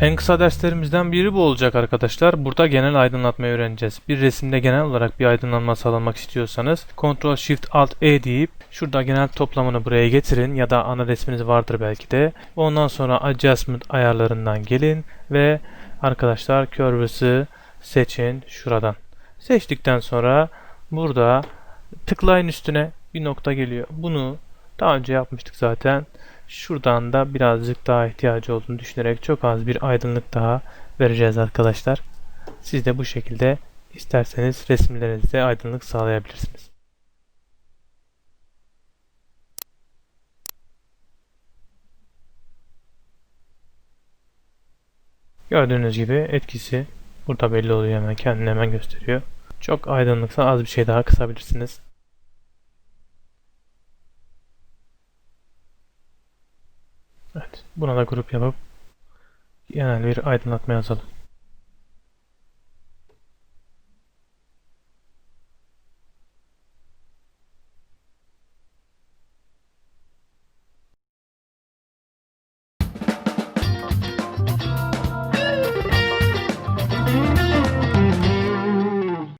En kısa derslerimizden biri bu olacak arkadaşlar. Burada genel aydınlatmayı öğreneceğiz. Bir resimde genel olarak bir aydınlanma sağlamak istiyorsanız Ctrl Shift Alt E deyip şurada genel toplamını buraya getirin ya da ana resminiz vardır belki de. Ondan sonra Adjustment ayarlarından gelin ve arkadaşlar Curves'ı seçin şuradan. Seçtikten sonra burada tıklayın üstüne bir nokta geliyor. Bunu daha önce yapmıştık zaten. Şuradan da birazcık daha ihtiyacı olduğunu düşünerek çok az bir aydınlık daha vereceğiz arkadaşlar. Siz de bu şekilde isterseniz resimlerinizde aydınlık sağlayabilirsiniz. Gördüğünüz gibi etkisi burada belli oluyor hemen kendini hemen gösteriyor. Çok aydınlıksa az bir şey daha kısabilirsiniz. Evet, buna da grup yapıp genel bir aydınlatma yazalım.